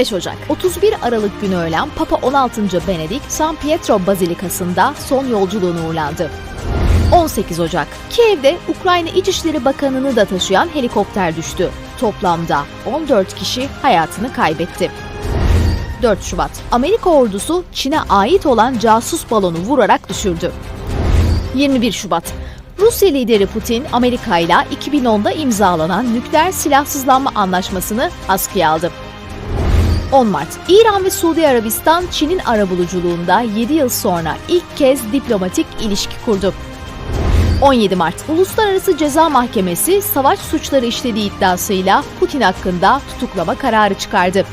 5 Ocak 31 Aralık günü ölen Papa 16. Benedik San Pietro Bazilikası'nda son yolculuğunu uğurlandı. 18 Ocak Kiev'de Ukrayna İçişleri Bakanı'nı da taşıyan helikopter düştü. Toplamda 14 kişi hayatını kaybetti. 4 Şubat Amerika ordusu Çin'e ait olan casus balonu vurarak düşürdü. 21 Şubat Rusya lideri Putin, Amerika ile 2010'da imzalanan nükleer silahsızlanma anlaşmasını askıya aldı. 10 Mart, İran ve Suudi Arabistan Çin'in arabuluculuğunda 7 yıl sonra ilk kez diplomatik ilişki kurdu. 17 Mart, Uluslararası Ceza Mahkemesi savaş suçları işlediği iddiasıyla Putin hakkında tutuklama kararı çıkardı.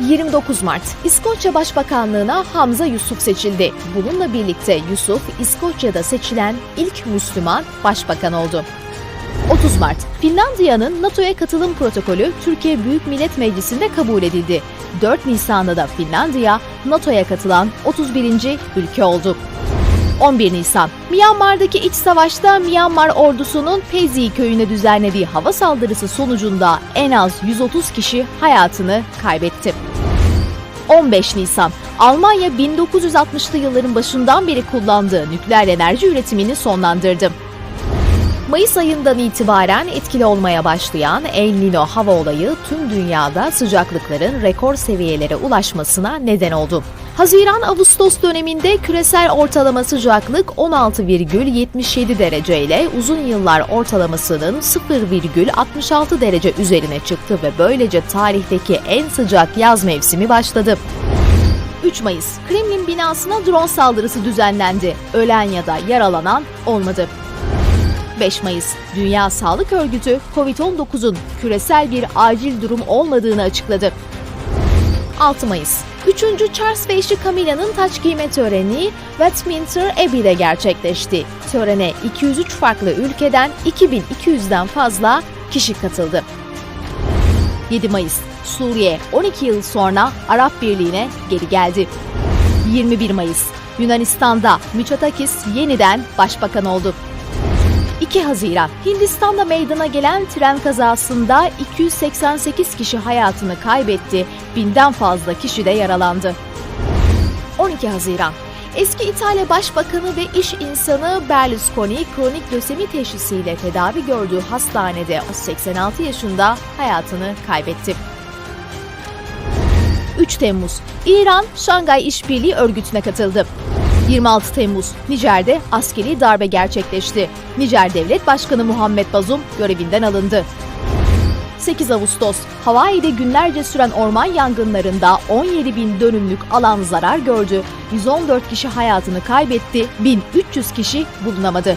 29 Mart, İskoçya Başbakanlığına Hamza Yusuf seçildi. Bununla birlikte Yusuf, İskoçya'da seçilen ilk Müslüman başbakan oldu. 30 Mart, Finlandiya'nın NATO'ya katılım protokolü Türkiye Büyük Millet Meclisi'nde kabul edildi. 4 Nisan'da da Finlandiya, NATO'ya katılan 31. ülke oldu. 11 Nisan, Myanmar'daki iç savaşta Myanmar ordusunun Pezi köyüne düzenlediği hava saldırısı sonucunda en az 130 kişi hayatını kaybetti. 15 Nisan, Almanya 1960'lı yılların başından beri kullandığı nükleer enerji üretimini sonlandırdı. Mayıs ayından itibaren etkili olmaya başlayan El Nino hava olayı tüm dünyada sıcaklıkların rekor seviyelere ulaşmasına neden oldu. Haziran-Ağustos döneminde küresel ortalama sıcaklık 16,77 derece ile uzun yıllar ortalamasının 0,66 derece üzerine çıktı ve böylece tarihteki en sıcak yaz mevsimi başladı. 3 Mayıs, Kremlin binasına drone saldırısı düzenlendi. Ölen ya da yaralanan olmadı. 5 Mayıs, Dünya Sağlık Örgütü COVID-19'un küresel bir acil durum olmadığını açıkladı. 6 Mayıs, 3. Charles ve eşi Camilla'nın taç giyme töreni Westminster Abbey'de gerçekleşti. Törene 203 farklı ülkeden 2200'den fazla kişi katıldı. 7 Mayıs, Suriye 12 yıl sonra Arap Birliği'ne geri geldi. 21 Mayıs, Yunanistan'da Mitsotakis yeniden başbakan oldu. 2 Haziran, Hindistan'da meydana gelen tren kazasında 288 kişi hayatını kaybetti, binden fazla kişi de yaralandı. 12 Haziran, eski İtalya Başbakanı ve iş insanı Berlusconi kronik lösemi teşhisiyle tedavi gördüğü hastanede 86 yaşında hayatını kaybetti. 3 Temmuz, İran Şangay İşbirliği Örgütü'ne katıldı. 26 Temmuz, Nijer'de askeri darbe gerçekleşti. Nijer Devlet Başkanı Muhammed Bazum görevinden alındı. 8 Ağustos, Hawaii'de günlerce süren orman yangınlarında 17 bin dönümlük alan zarar gördü. 114 kişi hayatını kaybetti, 1300 kişi bulunamadı.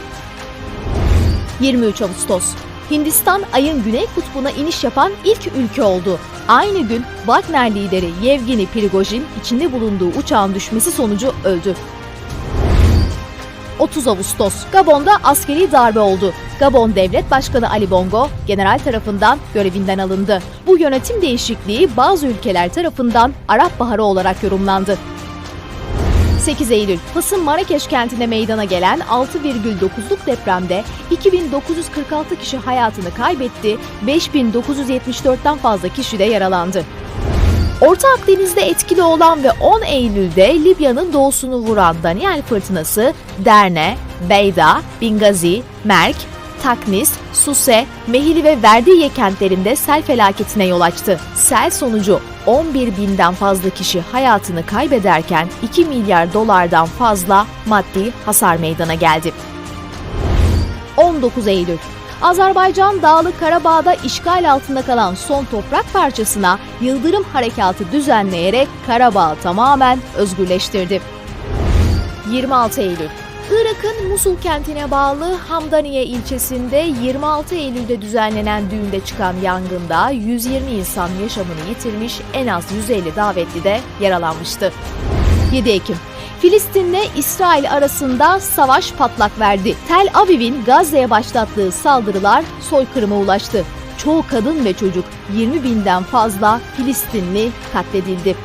23 Ağustos, Hindistan ayın güney kutbuna iniş yapan ilk ülke oldu. Aynı gün Wagner lideri Yevgeni Prigojin içinde bulunduğu uçağın düşmesi sonucu öldü. 30 Ağustos, Gabon'da askeri darbe oldu. Gabon Devlet Başkanı Ali Bongo, general tarafından görevinden alındı. Bu yönetim değişikliği bazı ülkeler tarafından Arap Baharı olarak yorumlandı. 8 Eylül, Fas'ın Marrakeş kentinde meydana gelen 6,9'luk depremde 2946 kişi hayatını kaybetti, 5974'ten fazla kişi de yaralandı. Orta Akdeniz'de etkili olan ve 10 Eylül'de Libya'nın doğusunu vuran Daniel fırtınası Derne, Beyda, Bingazi, Merk, Taknis, Suse, Mehili ve Verdiye kentlerinde sel felaketine yol açtı. Sel sonucu 11 binden fazla kişi hayatını kaybederken 2 milyar dolardan fazla maddi hasar meydana geldi. 19 Eylül Azerbaycan Dağlı Karabağ'da işgal altında kalan son toprak parçasına yıldırım harekatı düzenleyerek Karabağ'ı tamamen özgürleştirdi. 26 Eylül Irak'ın Musul kentine bağlı Hamdaniye ilçesinde 26 Eylül'de düzenlenen düğünde çıkan yangında 120 insan yaşamını yitirmiş, en az 150 davetli de yaralanmıştı. 7 Ekim Filistin'le İsrail arasında savaş patlak verdi. Tel Aviv'in Gazze'ye başlattığı saldırılar soykırıma ulaştı. Çoğu kadın ve çocuk 20 binden fazla Filistinli katledildi.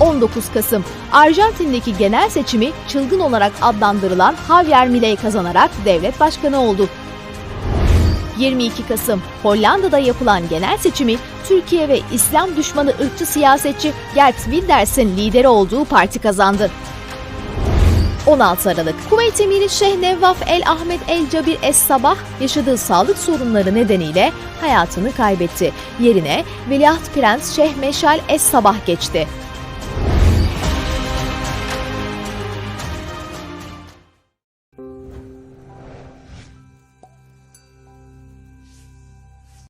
19 Kasım Arjantin'deki genel seçimi çılgın olarak adlandırılan Javier Milei kazanarak devlet başkanı oldu. 22 Kasım Hollanda'da yapılan genel seçimi Türkiye ve İslam düşmanı ırkçı siyasetçi Gert Wilders'in lideri olduğu parti kazandı. 16 Aralık Kuveyt Emiri Şeyh Nevvaf El Ahmet El Cabir Es Sabah yaşadığı sağlık sorunları nedeniyle hayatını kaybetti. Yerine Veliaht Prens Şeyh Meşal Es Sabah geçti.